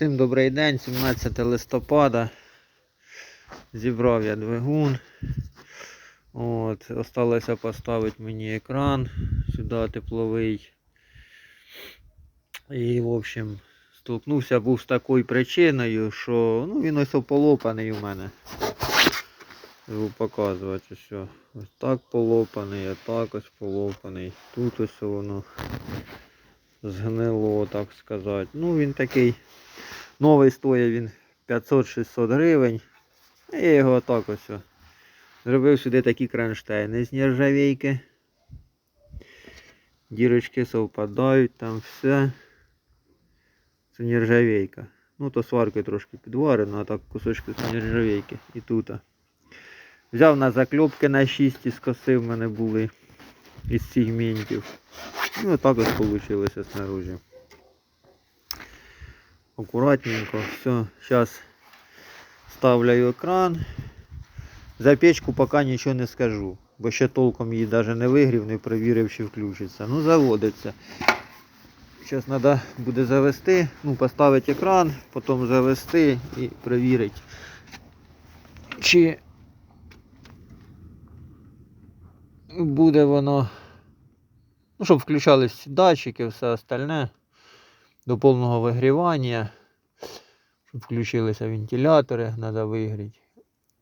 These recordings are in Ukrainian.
Всім добрий день, 17 листопада. Зібрав я двигун. От, осталося поставити мені екран сюди тепловий. І, в общем, столкнувся був з такою причиною, що ну, він ось полопаний у мене. Його показувати ось. Ось так полопаний, а так ось полопаний. Тут ось воно згнило, так сказати. Ну він такий новий стоїть він 500-600 гривень. А я його отак ось. Зробив сюди такі кронштейни з нержавійки. Дірочки совпадають, там все. Це нержавійка. Ну то сваркою трошки підварено, а так кусочки з нержавійки. І тут. Взяв на закльопки на 6 і скосив мене були із сегментів. Ну так ось вийшло снаружи. Аккуратненько. Все, зараз ставляю екран. За печку поки нічого не скажу, бо ще толком її навіть не вигрів, не перевірив, чи включиться. Ну, заводиться. Зараз треба буде завести, ну, поставити екран, потім завести і перевірити, чи буде воно, ну, щоб включались датчики, все остальне до повного вигрівання, щоб включилися вентилятори, треба вигріти.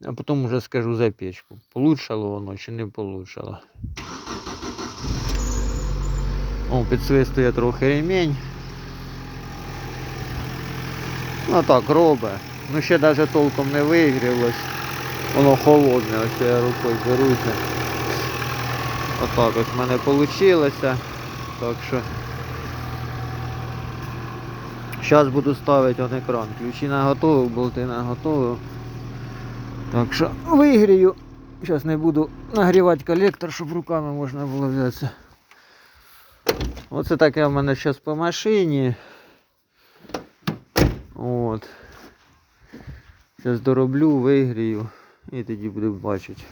А потім вже скажу за печку, получало воно чи не получало. О, підсвистує трохи ремінь. Ну так робить. Ну ще навіть толком не вигрілось. Воно холодне, ось я рукою беруся. Отак ось в мене вийшло. Так що зараз буду ставити он екран. Ключі на готову, болти на готову. Так що вигрію. Зараз не буду нагрівати колектор, щоб руками можна було взятися. Оце таке в мене зараз по машині. От. Зараз дороблю, вигрію і тоді буду бачити.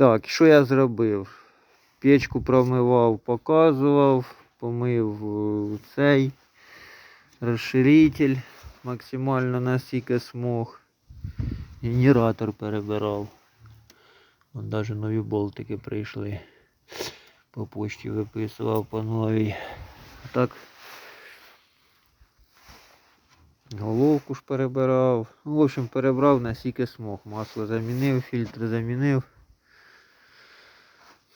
Так, що я зробив? Печку промивав, показував, помив е, цей розширитель максимально наскільки смог. Генератор перебирав. Вон навіть нові болтики прийшли. По почті виписував по новій. Так. Головку ж перебирав. Ну, В общем, перебрав наскільки смог. Масло замінив, фільтр замінив.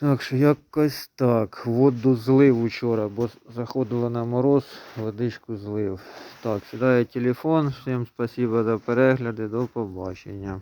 Так що якось так. Воду злив учора, бо заходило на мороз, водичку злив. Так, сідає телефон. Всім спасибо за перегляди. До побачення.